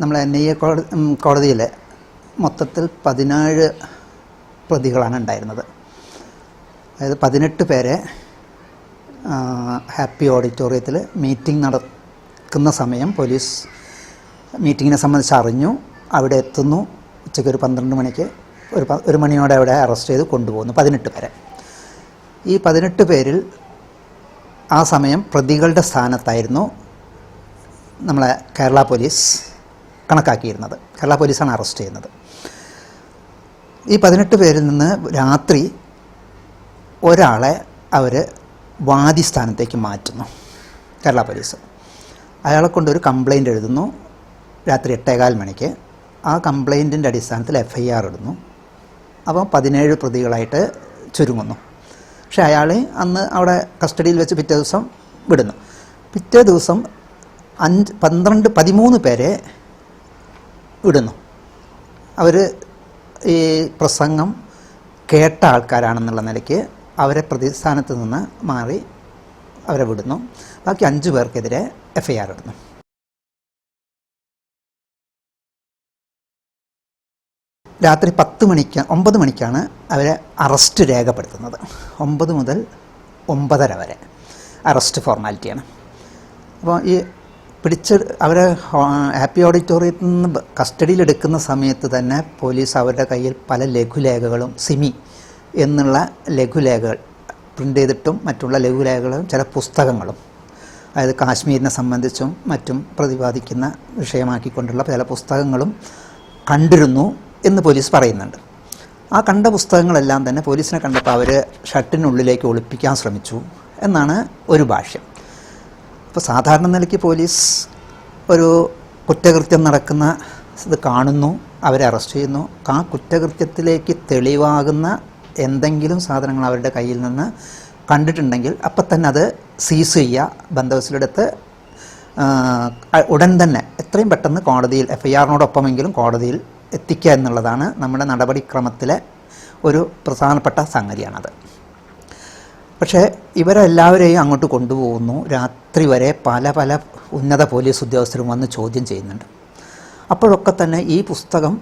നമ്മളെ N I A കോടതിയിൽ മൊത്തത്തിൽ പതിനേഴ് പ്രതികളാണ് ഉണ്ടായിരുന്നത്. അതായത് പതിനെട്ട് പേരെ ഹാപ്പി ഓഡിറ്റോറിയത്തിൽ മീറ്റിംഗ് നടക്കുന്ന സമയം പോലീസ് മീറ്റിങ്ങിനെ സംബന്ധിച്ച് അറിഞ്ഞു. അവിടെ എത്തുന്നു. ഉച്ചയ്ക്ക് ഒരു പന്ത്രണ്ട് മണിക്ക് ഒരു ഒരു മണിയോടെ അവിടെ അറസ്റ്റ് ചെയ്ത് കൊണ്ടുപോകുന്നു പതിനെട്ട് പേരെ. ഈ പതിനെട്ട് പേരിൽ ആ സമയം പ്രതികളുടെ സ്ഥാനത്തായിരുന്നു നമ്മളെ കേരള പോലീസ്. കണക്കാക്കിയിരുന്നത്. കേരള പോലീസാണ് അറസ്റ്റ് ചെയ്യുന്നത്. ഈ പതിനെട്ട് പേരിൽ നിന്ന് രാത്രി ഒരാളെ അവർ വാദി സ്ഥാനത്തേക്ക് മാറ്റുന്നു. കേരള പോലീസ്. അയാളെ കൊണ്ടൊരു കംപ്ലൈന്റ് എഴുതുന്നു. രാത്രി എട്ടേകാൽ മണിക്ക് ആ കംപ്ലൈന്റിന്റെ അടിസ്ഥാനത്തിൽ എഫ് ഐ ആർ ഇടുന്നു. അപ്പോൾ പതിനേഴ് പ്രതികളായിട്ട് ചുരുങ്ങുന്നു. പക്ഷേ അയാൾ അന്ന് അവിടെ കസ്റ്റഡിയിൽ വെച്ച് പിറ്റേ ദിവസം വിടുന്നു. പിറ്റേ ദിവസം അഞ്ച് പന്ത്രണ്ട് പതിമൂന്ന് പേരെ വിടുന്നു. അവർ ഈ പ്രസംഗം കേട്ട ആൾക്കാരാണെന്നുള്ള നിലയ്ക്ക് അവരെ പ്രതിസ്ഥാനത്ത് നിന്ന് മാറി അവരെ വിടുന്നു. ബാക്കി അഞ്ച് പേർക്കെതിരെ എഫ് ഐ ആർ ഇടുന്നു. രാത്രി പത്ത് മണിക്ക് ഒമ്പത് മണിക്കാണ് അവരെ അറസ്റ്റ് രേഖപ്പെടുത്തുന്നത്. ഒമ്പത് മുതൽ ഒമ്പതര വരെ. അറസ്റ്റ് ഫോർമാലിറ്റിയാണ്. അപ്പോൾ ഈ പിടിച്ച് അവരെ ഹാപ്പി ഓഡിറ്റോറിയത്തിൽ നിന്ന് കസ്റ്റഡിയിലെടുക്കുന്ന സമയത്ത് തന്നെ പോലീസ് അവരുടെ കയ്യിൽ പല ലഘുലേഖകളും സിമി എന്നുള്ള ലഘുലേഖകൾ പ്രിന്റ് ചെയ്തിട്ടും മറ്റുള്ള ലഘുലേഖകളും ചില പുസ്തകങ്ങളും അതായത് കാശ്മീരിനെ സംബന്ധിച്ചും മറ്റും പ്രതിപാദിക്കുന്ന വിഷയമാക്കിക്കൊണ്ടുള്ള ചില പുസ്തകങ്ങളും കണ്ടിരുന്നു എന്ന് പോലീസ് പറയുന്നുണ്ട്. ആ കണ്ട പുസ്തകങ്ങളെല്ലാം തന്നെ പോലീസിനെ കണ്ടപ്പോൾ അവർ ഷർട്ടിനുള്ളിലേക്ക് ഒളിപ്പിക്കാൻ ശ്രമിച്ചു എന്നാണ് ഒരു ഭാഷ്യം. ഇപ്പോൾ സാധാരണ നിലയ്ക്ക് പോലീസ് ഒരു കുറ്റകൃത്യം നടക്കുന്ന ഇത് കാണുന്നു അവരെ അറസ്റ്റ് ചെയ്യുന്നു. ആ കുറ്റകൃത്യത്തിലേക്ക് തെളിവാകുന്ന എന്തെങ്കിലും സാധനങ്ങൾ അവരുടെ കയ്യിൽ നിന്ന് കണ്ടിട്ടുണ്ടെങ്കിൽ അപ്പം തന്നെ അത് സീസ് ചെയ്യുക ബന്ധവസിലെടുത്ത് ഉടൻ തന്നെ എത്രയും പെട്ടെന്ന് കോടതിയിൽ എഫ് ഐ ആറിനോടൊപ്പമെങ്കിലും കോടതിയിൽ എത്തിക്കുക എന്നുള്ളതാണ് നമ്മുടെ നടപടിക്രമത്തിലെ ഒരു പ്രധാനപ്പെട്ട സംഗതിയാണത്. പക്ഷേ ഇവരെല്ലാവരെയും അങ്ങോട്ട് കൊണ്ടുപോകുന്നു. രാത്രി വരെ പല പല ഉന്നത പോലീസ് ഉദ്യോഗസ്ഥരും വന്ന് ചോദ്യം ചെയ്യുന്നുണ്ട്. അപ്പോഴൊക്കെ തന്നെ ഈ പുസ്തകം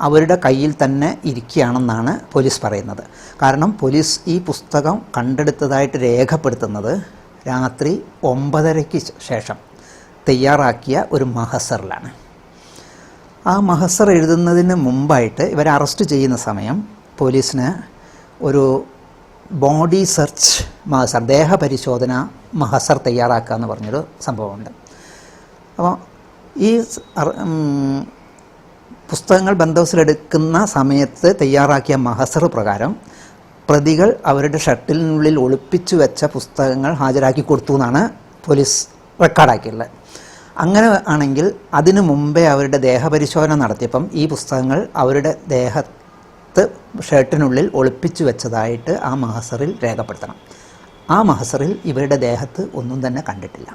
അവരുടെ കയ്യിൽ തന്നെ ഇരിക്കുകയാണെന്നാണ് പോലീസ് പറയുന്നത്. കാരണം പോലീസ് ഈ പുസ്തകം കണ്ടെടുത്തതായിട്ട് രേഖപ്പെടുത്തുന്നത് രാത്രി ഒമ്പതരയ്ക്ക് ശേഷം തയ്യാറാക്കിയ ഒരു മഹസറിലാണ്. ആ മഹസർ എഴുതുന്നതിന് മുമ്പായിട്ട് ഇവരെ അറസ്റ്റ് ചെയ്യുന്ന സമയം പോലീസിന് ഒരു ബോഡി സെർച്ച് മഹസർ ദേഹപരിശോധന മഹസർ തയ്യാറാക്കുക എന്ന് പറഞ്ഞൊരു സംഭവമുണ്ട്. അപ്പോൾ ഈ പുസ്തകങ്ങൾ ബന്ധവസിലെടുക്കുന്ന സമയത്ത് തയ്യാറാക്കിയ മഹസർ പ്രകാരം പ്രതികൾ അവരുടെ ഷട്ടിലിനുള്ളിൽ ഒളിപ്പിച്ചു വെച്ച പുസ്തകങ്ങൾ ഹാജരാക്കി കൊടുത്തു എന്നാണ് പോലീസ് റെക്കോർഡാക്കിയുള്ളത് അങ്ങനെ ആണെങ്കിൽ അതിനു മുമ്പേ അവരുടെ ദേഹപരിശോധന നടത്തിയപ്പം ഈ പുസ്തകങ്ങൾ അവരുടെ ദേഹത്ത് ഷർട്ടിനുള്ളിൽ ഒളിപ്പിച്ചു വെച്ചതായിട്ട് ആ മഹസറിൽ രേഖപ്പെടുത്തണം. ആ മഹസറിൽ ഇവരുടെ ദേഹത്ത് ഒന്നും തന്നെ കണ്ടിട്ടില്ല.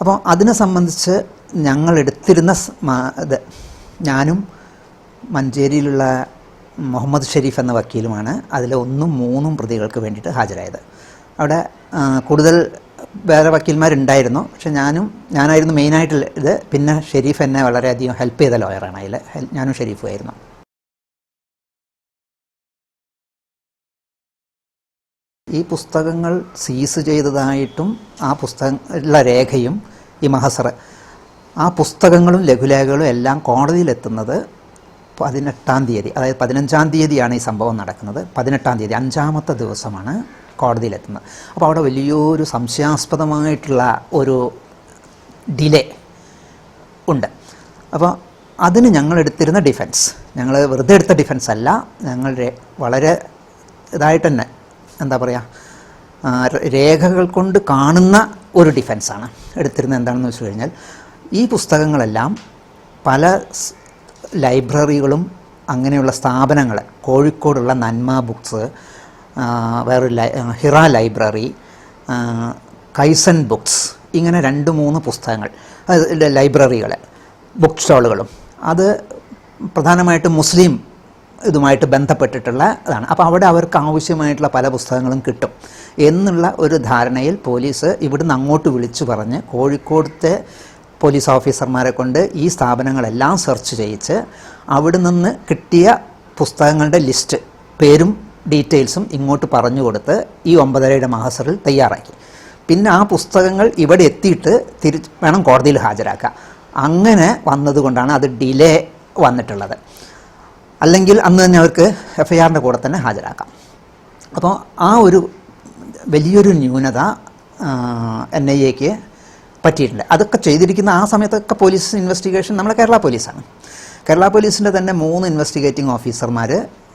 അപ്പോൾ അതിനെ സംബന്ധിച്ച് ഞങ്ങൾ എടുത്തിരുന്ന ഇത് ഞാനും മഞ്ചേരിയിലുള്ള മുഹമ്മദ് ഷെരീഫ് എന്ന വക്കീലുമാണ് അതിലെ ഒന്നും മൂന്നും പ്രതികൾക്ക് വേണ്ടിയിട്ട് ഹാജരായത്. അവിടെ കൂടുതൽ വേറെ വക്കീൽമാരുണ്ടായിരുന്നു. പക്ഷെ ഞാനും ഞാനായിരുന്നു മെയിനായിട്ടുള്ള ഇത്. പിന്നെ ഷെരീഫ് എന്നെ വളരെയധികം ഹെൽപ്പ് ചെയ്ത ലോയറാണ്. അതിൽ ഞാനും ഷെരീഫും ഈ പുസ്തകങ്ങൾ സീസ് ചെയ്തതായിട്ടും ആ പുസ്തകങ്ങളിലെ രേഖയും ഈ മഹസർ. ആ പുസ്തകങ്ങളും ലഘുലേഖകളും എല്ലാം കോടതിയിലെത്തുന്നത് പതിനെട്ടാം തീയതി അതായത് പതിനഞ്ചാം തീയതിയാണ് ഈ സംഭവം നടക്കുന്നത്. പതിനെട്ടാം തീയതി അഞ്ചാമത്തെ ദിവസമാണ് കോടതിയിലെത്തുന്നത്. അപ്പോൾ അവിടെ വലിയൊരു സംശയാസ്പദമായിട്ടുള്ള ഒരു ഡിലേ ഉണ്ട്. അപ്പോൾ അതിന് ഞങ്ങൾ എടുത്തിരുന്ന ഡിഫൻസ് ഞങ്ങൾ വെറുതെ എടുത്ത ഡിഫൻസ് അല്ല ഞങ്ങളുടെ വളരെ ഇതായിട്ട് തന്നെ എന്താ പറയുക രേഖകൾ കൊണ്ട് കാണുന്ന ഒരു ഡിഫൻസാണ്. എടുത്തിരുന്നത് എന്താണെന്ന് വെച്ച് കഴിഞ്ഞാൽ ഈ പുസ്തകങ്ങളെല്ലാം പല ലൈബ്രറികളും അങ്ങനെയുള്ള സ്ഥാപനങ്ങൾ കോഴിക്കോടുള്ള നന്മ ബുക്സ് വേറൊരു ഹിറ ലൈബ്രറി കൈസൻ ബുക്സ് ഇങ്ങനെ രണ്ട് മൂന്ന് പുസ്തകങ്ങൾ ലൈബ്രറികൾ ബുക്ക് സ്റ്റാളുകളും. അത് പ്രധാനമായിട്ടും മുസ്ലിം ഇതുമായിട്ട് ബന്ധപ്പെട്ടിട്ടുള്ള ഇതാണ്. അപ്പോൾ അവിടെ അവർക്ക് ആവശ്യമായിട്ടുള്ള പല പുസ്തകങ്ങളും കിട്ടും. എന്നുള്ള ഒരു ധാരണയിൽ പോലീസ് ഇവിടുന്ന് അങ്ങോട്ട് വിളിച്ചു പറഞ്ഞ് കോഴിക്കോടത്തെ പോലീസ് ഓഫീസർമാരെ കൊണ്ട് ഈ സ്ഥാപനങ്ങളെല്ലാം സെർച്ച് ചെയ്യിച്ച് അവിടെ നിന്ന് കിട്ടിയ പുസ്തകങ്ങളുടെ ലിസ്റ്റ് പേരും ഡീറ്റെയിൽസും ഇങ്ങോട്ട് പറഞ്ഞു കൊടുത്ത് ഈ ഒമ്പതരയുടെ മഹസറിൽ തയ്യാറാക്കി. പിന്നെ ആ പുസ്തകങ്ങൾ ഇവിടെ എത്തിയിട്ട് തിരി വേണം കോടതിയിൽ ഹാജരാക്കുക. അങ്ങനെ വന്നതുകൊണ്ടാണ് അത് ഡിലേ വന്നിട്ടുള്ളത്. അല്ലെങ്കിൽ അന്ന് തന്നെ അവർക്ക് എഫ് ഐ ആറിന്റെ കൂടെ തന്നെ ഹാജരാക്കാം. അപ്പോൾ ആ ഒരു വലിയൊരു ന്യൂനത എൻ ഐ എക്ക് പറ്റിയിട്ടുണ്ട്. അതൊക്കെ ചെയ്തിരിക്കുന്ന ആ സമയത്തൊക്കെ പോലീസ് ഇൻവെസ്റ്റിഗേഷൻ നമ്മളെ കേരള പോലീസാണ്. കേരള പോലീസിന്റെ തന്നെ മൂന്ന് ഇൻവെസ്റ്റിഗേറ്റിംഗ് ഓഫീസർമാർ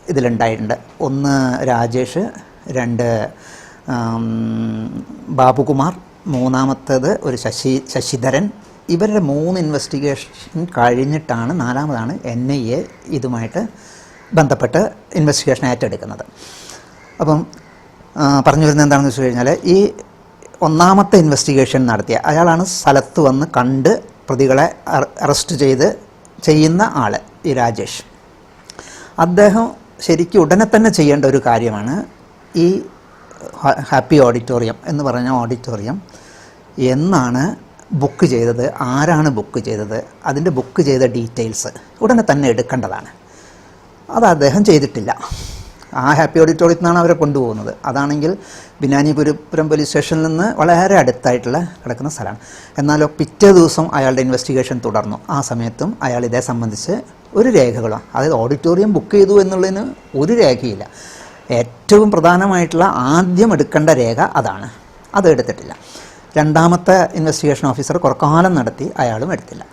ഇതിലുണ്ടായിട്ടുണ്ട്. ഒന്ന് രാജേഷ് രണ്ട് ബാബുകുമാർ മൂന്നാമത്തേത് ഒരു ശശി ശശിധരൻ ഇവരുടെ മൂന്ന് ഇൻവെസ്റ്റിഗേഷൻ കഴിഞ്ഞിട്ടാണ് നാലാമതാണ് എൻ ഐ എ ഇതുമായിട്ട് ബന്ധപ്പെട്ട് ഇൻവെസ്റ്റിഗേഷൻ ഏറ്റെടുക്കുന്നത്. അപ്പം പറഞ്ഞു വരുന്നത് എന്താണെന്ന് വെച്ച് കഴിഞ്ഞാൽ ഈ ഒന്നാമത്തെ ഇൻവെസ്റ്റിഗേഷൻ നടത്തിയ അയാളാണ് സ്ഥലത്ത് വന്ന് കണ്ട് പ്രതികളെ അറസ്റ്റ് ചെയ്ത് ചെയ്യുന്ന ആൾ ഈ രാജേഷ്. അദ്ദേഹം ശരിക്കും ഉടനെ തന്നെ ചെയ്യേണ്ട ഒരു കാര്യമാണ് ഈ ഹാപ്പി ഓഡിറ്റോറിയം എന്ന് പറഞ്ഞ ഓഡിറ്റോറിയം എന്നാണ് ബുക്ക് ചെയ്തത് ആരാണ് ബുക്ക് ചെയ്തത് അതിന്റെ ബുക്ക് ചെയ്ത ഡീറ്റെയിൽസ് ഉടനെ തന്നെ എടുക്കേണ്ടതാണ്. അത് അദ്ദേഹം ചെയ്തിട്ടില്ല. ആ ഹാപ്പി ഓഡിറ്റോറിയത്തിൽ നിന്നാണ് അവരെ കൊണ്ടുപോകുന്നത്. അതാണെങ്കിൽ ബിനാനിപുരപുരം പോലീസ് സ്റ്റേഷനിൽ നിന്ന് വളരെ അടുത്തായിട്ടുള്ള കിടക്കുന്ന സ്ഥലമാണ്. എന്നാലോ പിറ്റേ ദിവസം അയാളുടെ ഇൻവെസ്റ്റിഗേഷൻ തുടർന്നു. ആ സമയത്തും അയാൾ ഇതേ സംബന്ധിച്ച് ഒരു രേഖകളോ അതായത് ഓഡിറ്റോറിയം ബുക്ക് ചെയ്തു എന്നുള്ളതിന് ഒരു രേഖയില്ല. ഏറ്റവും പ്രധാനമായിട്ടുള്ള ആദ്യം എടുക്കേണ്ട രേഖ അതാണ്. അത് എടുത്തിട്ടില്ല. രണ്ടാമത്തെ ഇൻവെസ്റ്റിഗേഷൻ ഓഫീസർ കുറക്കാലം നടത്തി അയാളും എടുത്തില്ല.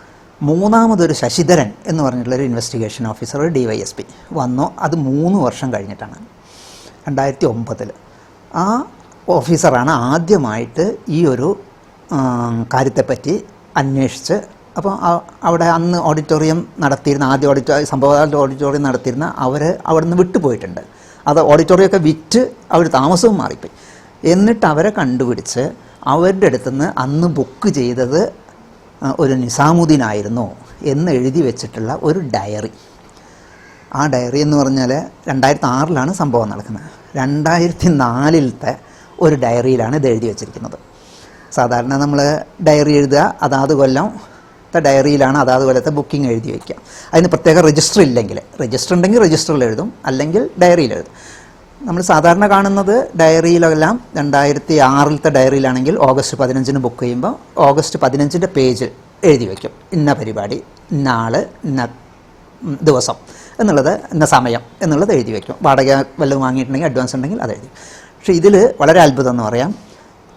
മൂന്നാമതൊരു ശശിധരൻ എന്ന് പറഞ്ഞിട്ടുള്ളൊരു investigation officer D Y S P വന്നു. അത് മൂന്ന് വർഷം കഴിഞ്ഞിട്ടാണ്. രണ്ടായിരത്തി ഒമ്പതിൽ ആ ഓഫീസറാണ് ആദ്യമായിട്ട് ഈ ഒരു കാര്യത്തെപ്പറ്റി അന്വേഷിച്ച് അപ്പോൾ അവിടെ അന്ന് ഓഡിറ്റോറിയം നടത്തിയിരുന്ന ആദ്യ ഓഡിറ്റോറിയം സംഭവകാലത്ത് ഓഡിറ്റോറിയം നടത്തിയിരുന്ന അവർ അവിടെ നിന്ന് വിട്ടുപോയിട്ടുണ്ട്. അത് ഓഡിറ്റോറിയമൊക്കെ വിറ്റ് അവർ താമസവും മാറിപ്പോയി. എന്നിട്ട് അവരെ കണ്ടുപിടിച്ച് അവരുടെ അടുത്തുനിന്ന് അന്ന് ബുക്ക് ചെയ്തത് ഒരു നിസാമുദ്ദീൻ ആയിരുന്നു എന്ന് എഴുതി വെച്ചിട്ടുള്ള ഒരു ഡയറി ആ ഡയറി എന്ന് പറഞ്ഞാൽ രണ്ടായിരത്തി ആറിലാണ് സംഭവം നടക്കുന്നത്. രണ്ടായിരത്തി നാലിലത്തെ ഒരു ഡയറിയിലാണ് ഇത് എഴുതി വെച്ചിരിക്കുന്നത്. സാധാരണ നമ്മൾ ഡയറി എഴുതുക അതാത് കൊല്ലത്തെ ഡയറിയിലാണ് അതാത് കൊല്ലത്തെ ബുക്കിംഗ് എഴുതി വയ്ക്കുക അതിന് പ്രത്യേക രജിസ്റ്റർ ഇല്ലെങ്കിൽ രജിസ്റ്റർ ഉണ്ടെങ്കിൽ രജിസ്റ്ററിൽ എഴുതും അല്ലെങ്കിൽ ഡയറിയിൽ എഴുതും. നമ്മൾ സാധാരണ കാണുന്നത് ഡയറിയിലെല്ലാം രണ്ടായിരത്തി ആറിലത്തെ ഡയറിയിലാണെങ്കിൽ ഓഗസ്റ്റ് പതിനഞ്ചിന് ബുക്ക് ചെയ്യുമ്പോൾ ഓഗസ്റ്റ് പതിനഞ്ചിന്റെ പേജ് എഴുതി വയ്ക്കും. ഇന്ന പരിപാടി ഇന്ന ഇന്ന ദിവസം എന്നുള്ളത് ഇന്ന സമയം എന്നുള്ളത് എഴുതി വയ്ക്കും. വാടക വല്ലതും വാങ്ങിയിട്ടുണ്ടെങ്കിൽ അഡ്വാൻസ് ഉണ്ടെങ്കിൽ അത് എഴുതി പക്ഷേ ഇതിൽ വളരെ അത്ഭുതം എന്ന് പറയാം.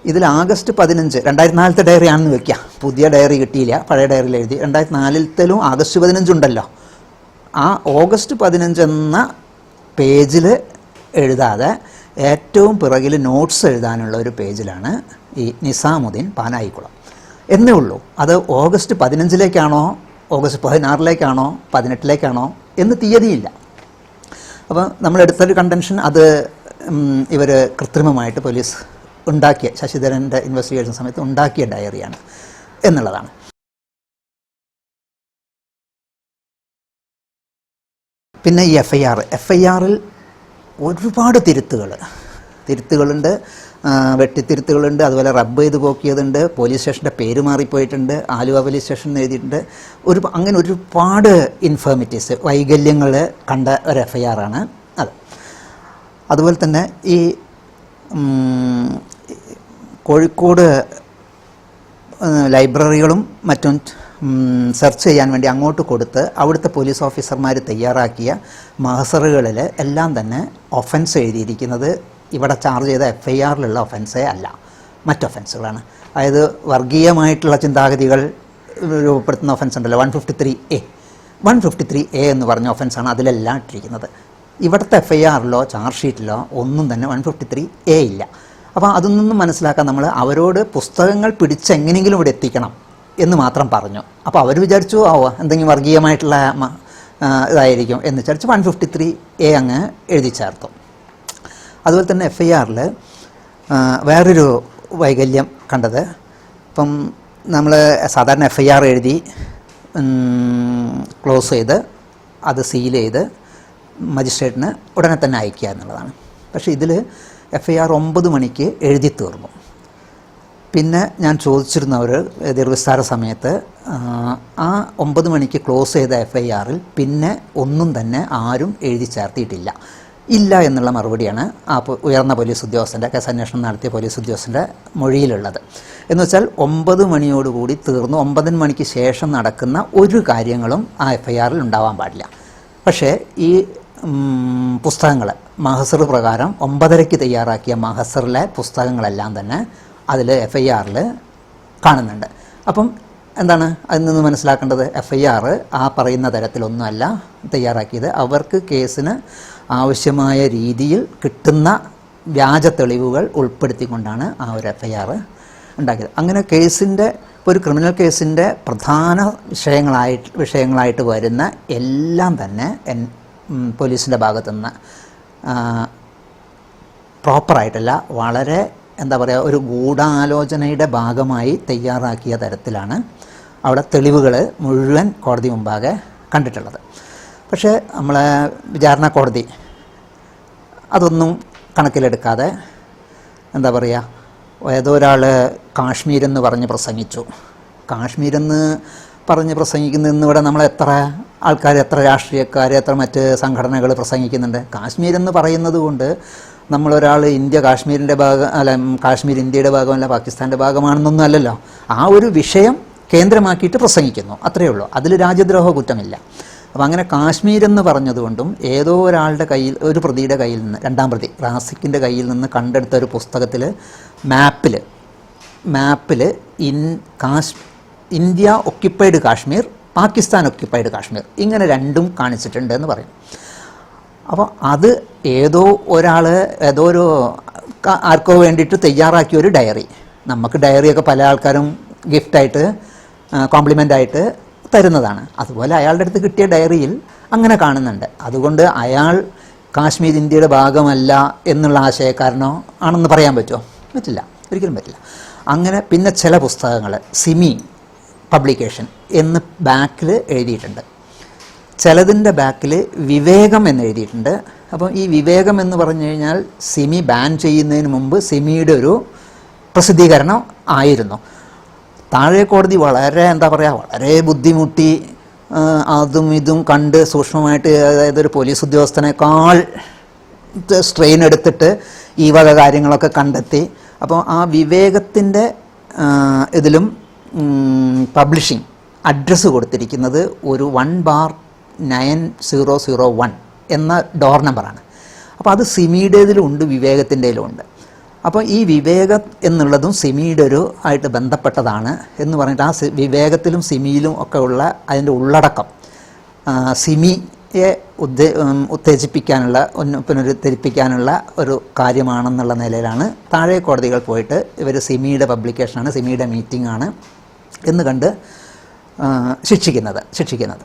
ഇതിൽ ആഗസ്റ്റ് പതിനഞ്ച് രണ്ടായിരത്തി നാലിലത്തെ ഡയറി ആണെന്ന് വെക്കുക. പുതിയ ഡയറി കിട്ടിയില്ല പഴയ ഡയറിയിൽ എഴുതി. രണ്ടായിരത്തി നാലിലത്തേലും ആഗസ്റ്റ് പതിനഞ്ചുണ്ടല്ലോ ആ ഓഗസ്റ്റ് പതിനഞ്ച് എന്ന പേജിൽ എഴുതാതെ ഏറ്റവും പിറകിൽ നോട്ട്സ് എഴുതാനുള്ള ഒരു പേജിലാണ് ഈ നിസാമുദ്ദീൻ പാനായിക്കുളം. എന്നേ ഉള്ളൂ. അത് ഓഗസ്റ്റ് പതിനഞ്ചിലേക്കാണോ ഓഗസ്റ്റ് പതിനാറിലേക്കാണോ പതിനെട്ടിലേക്കാണോ എന്ന് തീയതിയില്ല. അപ്പോൾ നമ്മളെടുത്തൊരു കണ്ടൻഷൻ അത് ഇവർ കൃത്രിമമായിട്ട് പോലീസ് ഉണ്ടാക്കിയ ശശിധരന്റെ ഇൻവെസ്റ്റിഗേഷൻ സമയത്ത് ഉണ്ടാക്കിയ ഡയറിയാണ് എന്നുള്ളതാണ്. പിന്നെ ഈ F I R F I ആറിൽ ഒരുപാട് തിരുത്തുകൾ തിരുത്തുകളുണ്ട് വെട്ടിത്തിരുത്തുകളുണ്ട് അതുപോലെ റബ്ബ് ചെയ്ത് പോക്കിയതുണ്ട് പോലീസ് സ്റ്റേഷന്റെ പേര് മാറിപ്പോയിട്ടുണ്ട് ആലുവ പോലീസ് സ്റ്റേഷൻ എഴുതിയിട്ടുണ്ട്. ഒരു അങ്ങനെ ഒരുപാട് ഇൻഫോർമിറ്റീസ് വൈകല്യങ്ങൾ കണ്ട ഒരു എഫ് ഐ ആറാണ് അത്. അതുപോലെ തന്നെ ഈ കോഴിക്കോട് ലൈബ്രറികളും മറ്റും സെർച്ച് ചെയ്യാൻ വേണ്ടി അങ്ങോട്ട് കൊടുത്ത് അവിടുത്തെ പോലീസ് ഓഫീസർമാർ തയ്യാറാക്കിയ മഹസറുകളിൽ എല്ലാം തന്നെ ഒഫൻസ് എഴുതിയിരിക്കുന്നത് ഇവിടെ ചാർജ് ചെയ്ത എഫ് ഐ ആറിലുള്ള ഒഫൻസേ അല്ല. മറ്റ് ഒഫൻസുകളാണ് അതായത് വർഗീയമായിട്ടുള്ള ചിന്താഗതികൾ രൂപപ്പെടുത്തുന്ന ഒഫൻസ് ഉണ്ടല്ലോ. One fifty three A one fifty three A എന്ന് പറഞ്ഞ ഒഫൻസാണ് അതിലെല്ലാം ഇട്ടിരിക്കുന്നത്. ഇവിടുത്തെ എഫ് ഐ ആറിലോ ചാർജ് ഷീറ്റിലോ ഒന്നും തന്നെ വൺ ഫിഫ്റ്റി ത്രീ എ ഇല്ല. അപ്പോൾ അതിൽ നിന്നും മനസ്സിലാക്കാൻ നമ്മൾ അവരോട് പുസ്തകങ്ങൾ പിടിച്ചെങ്ങനെങ്കിലും ഇവിടെ എത്തിക്കണം. എന്ന് മാത്രം പറഞ്ഞു. അപ്പോൾ അവർ വിചാരിച്ചു ഓ എന്തെങ്കിലും വർഗീയമായിട്ടുള്ള ഇതായിരിക്കും. എന്ന് വിചാരിച്ച് വൺ ഫിഫ്റ്റി ത്രീ എ അങ്ങ് എഴുതി ചേർത്തു. അതുപോലെ തന്നെ എഫ് ഐ ആറിൽ വേറൊരു വൈകല്യം കണ്ടത്. ഇപ്പം നമ്മൾ സാധാരണ എഫ് ഐ ആർ എഴുതി ക്ലോസ് ചെയ്ത് അത് സീൽ ചെയ്ത് മജിസ്ട്രേറ്റിന് ഉടനെ തന്നെ അയക്കുക എന്നുള്ളതാണ്. പക്ഷേ ഇതിൽ എഫ് ഐ ആർ ഒമ്പത് മണിക്ക് എഴുതി തീർന്നു. പിന്നെ ഞാൻ ചോദിച്ചിരുന്ന അവർ ദീർഘവിസ്താര സമയത്ത് ആ, ഒമ്പത് മണിക്ക് ക്ലോസ് ചെയ്ത എഫ് ഐ ആറിൽ പിന്നെ ഒന്നും തന്നെ ആരും എഴുതി ചേർത്തിയിട്ടില്ല. ഇല്ല എന്നുള്ള മറുപടിയാണ് ആ ഉയർന്ന പോലീസ് ഉദ്യോഗസ്ഥന്റെ കേസ് അന്വേഷണം നടത്തിയ പോലീസ് ഉദ്യോഗസ്ഥന്റെ മൊഴിയിലുള്ളത്. എന്ന് വെച്ചാൽ ഒമ്പത് മണിയോടുകൂടി തീർന്നു. ഒമ്പത് മണിക്ക് ശേഷം നടക്കുന്ന ഒരു കാര്യങ്ങളും ആ എഫ് ഐ ആറിൽ ഉണ്ടാവാൻ പാടില്ല. പക്ഷേ ഈ പുസ്തകങ്ങൾ മഹസർ പ്രകാരം ഒമ്പതരയ്ക്ക് തയ്യാറാക്കിയ മഹസറിലെ പുസ്തകങ്ങളെല്ലാം തന്നെ അതിൽ എഫ് ഐ ആറിൽ കാണുന്നുണ്ട്. അപ്പം എന്താണ് അതിൽ നിന്ന് മനസ്സിലാക്കേണ്ടത്? എഫ് ഐ ആർ ആ പറയുന്ന തരത്തിലൊന്നുമല്ല തയ്യാറാക്കിയത്. അവർക്ക് കേസിന് ആവശ്യമായ രീതിയിൽ കിട്ടുന്ന വ്യാജ തെളിവുകൾ ഉൾപ്പെടുത്തിക്കൊണ്ടാണ് ആ ഒരു എഫ് ഐ ആർ ഉണ്ടാക്കിയത്. അങ്ങനെ കേസിന്റെ ഒരു ക്രിമിനൽ കേസിന്റെ പ്രധാന വിഷയങ്ങളായിട്ട് വിഷയങ്ങളായിട്ട് വരുന്ന എല്ലാം തന്നെ എൻ പോലീസിന്റെ ഭാഗത്തുനിന്ന് പ്രോപ്പറായിട്ടല്ല വളരെ എന്താ പറയുക ഒരു ഗൂഢാലോചനയുടെ ഭാഗമായി തയ്യാറാക്കിയ തരത്തിലാണ് അവിടെ തെളിവുകൾ മുഴുവൻ കോടതി മുമ്പാകെ കണ്ടിട്ടുള്ളത്. പക്ഷേ നമ്മളെ വിചാരണ കോടതി അതൊന്നും കണക്കിലെടുക്കാതെ എന്താ പറയുക ഏതോ ഒരാൾ കാശ്മീരെന്ന് പറഞ്ഞ് പ്രസംഗിച്ചു. കാശ്മീരെന്ന് പറഞ്ഞ് പ്രസംഗിക്കുന്നതെന്ന് ഇവിടെ നമ്മൾ എത്ര ആൾക്കാർ എത്ര രാഷ്ട്രീയക്കാർ എത്ര മറ്റ് സംഘടനകൾ പ്രസംഗിക്കുന്നുണ്ട്. കാശ്മീരെന്ന് പറയുന്നത് കൊണ്ട് നമ്മളൊരാൾ ഇന്ത്യ കാശ്മീരിന്റെ ഭാഗം അല്ല കാശ്മീർ ഇന്ത്യയുടെ ഭാഗമല്ല പാകിസ്ഥാന്റെ ഭാഗമാണെന്നൊന്നും അല്ലല്ലോ. ആ ഒരു വിഷയം കേന്ദ്രമാക്കിയിട്ട് പ്രസംഗിക്കുന്നു. അത്രയേ ഉള്ളൂ. അതിൽ രാജ്യദ്രോഹ കുറ്റമില്ല. അപ്പോൾ അങ്ങനെ കാശ്മീർ എന്ന് പറഞ്ഞതുകൊണ്ടും ഏതോ ഒരാളുടെ കയ്യിൽ ഒരു പ്രതിയുടെ കയ്യിൽ നിന്ന് രണ്ടാം പ്രതി റാസിക്കിന്റെ കയ്യിൽ നിന്ന് കണ്ടെടുത്ത ഒരു പുസ്തകത്തിൽ മാപ്പിൽ മാപ്പിൽ ഇൻ കാശ് India occupied Kashmir Pakistan occupied Kashmir ഇങ്ങനെ രണ്ടും കാണിച്ചിട്ടുണ്ട് എന്ന് പറയും. അപ്പോൾ അത് ഏതോ ഒരാൾ ഏതോ ഒരു ആർക്കോ വേണ്ടിയിട്ട് തയ്യാറാക്കിയ ഒരു ഡയറി. നമുക്ക് ഡയറിയൊക്കെ പല ആൾക്കാരും ഗിഫ്റ്റായിട്ട് കോംപ്ലിമെന്റ് ആയിട്ട് തരുന്നതാണ്. അതുപോലെ അയാളുടെ അടുത്ത് കിട്ടിയ ഡയറിയിൽ അങ്ങനെ കാണുന്നുണ്ട്. അതുകൊണ്ട് അയാൾ കാശ്മീർ ഇന്ത്യയുടെ ഭാഗമല്ല എന്നുള്ള ആശയക്കാരനോ ആണെന്ന് പറയാൻ പറ്റുമോ? പറ്റില്ല. ഒരിക്കലും പറ്റില്ല. അങ്ങനെ പിന്നെ ചില പുസ്തകങ്ങൾ സിമി പബ്ലിക്കേഷൻ എന്ന് ബാക്കിൽ എഴുതിയിട്ടുണ്ട്. ചിലതിന്റെ ബാക്കിൽ വിവേകം എന്ന് എഴുതിയിട്ടുണ്ട്. അപ്പം ഈ വിവേകം എന്ന് പറഞ്ഞു കഴിഞ്ഞാൽ സിമി ബാൻ ചെയ്യുന്നതിന് മുമ്പ് സിമിയുടെ ഒരു പ്രസിദ്ധീകരണം ആയിരുന്നു. താഴെ കോടതി വളരെ എന്താ പറയുക വളരെ ബുദ്ധിമുട്ടി അതും ഇതും കണ്ട് സൂക്ഷ്മമായിട്ട് അതായത് ഒരു പോലീസ് ഉദ്യോഗസ്ഥനേക്കാൾ സ്ട്രെയിൻ എടുത്തിട്ട് ഈ വക കാര്യങ്ങളൊക്കെ കണ്ടെത്തി. അപ്പോൾ ആ വിവേകത്തിന്റെ ഇതിലും പബ്ലിഷിംഗ് അഡ്രസ്സ് കൊടുത്തിരിക്കുന്നത് ഒരു one bar nine zero zero one എന്ന ഡോർ നമ്പറാണ് അപ്പോൾ അത് സിമിയുടേതിലും ഉണ്ട് വിവേകത്തിന്റെയിലും ഉണ്ട്. അപ്പോൾ ഈ വിവേക എന്നുള്ളതും സിമിയുടെ ഒരു ആയിട്ട് ബന്ധപ്പെട്ടതാണ് എന്ന് പറഞ്ഞിട്ട് ആ വിവേകത്തിലും സിമിയിലും ഒക്കെ ഉള്ള അതിന്റെ ഉള്ളടക്കം സിമിയെ ഉദ്ദേ ഉത്തേജിപ്പിക്കാനുള്ള പുനരുദ്ധരിപ്പിക്കാനുള്ള ഒരു കാര്യമാണെന്നുള്ള നിലയിലാണ് താഴെ കോടതികൾ പോയിട്ട് ഇവർ സിമിയുടെ പബ്ലിക്കേഷനാണ് സിമിയുടെ മീറ്റിംഗ് ആണ് എന്ന് കണ്ട് ശിക്ഷിക്കുന്നത് ശിക്ഷിക്കുന്നത്.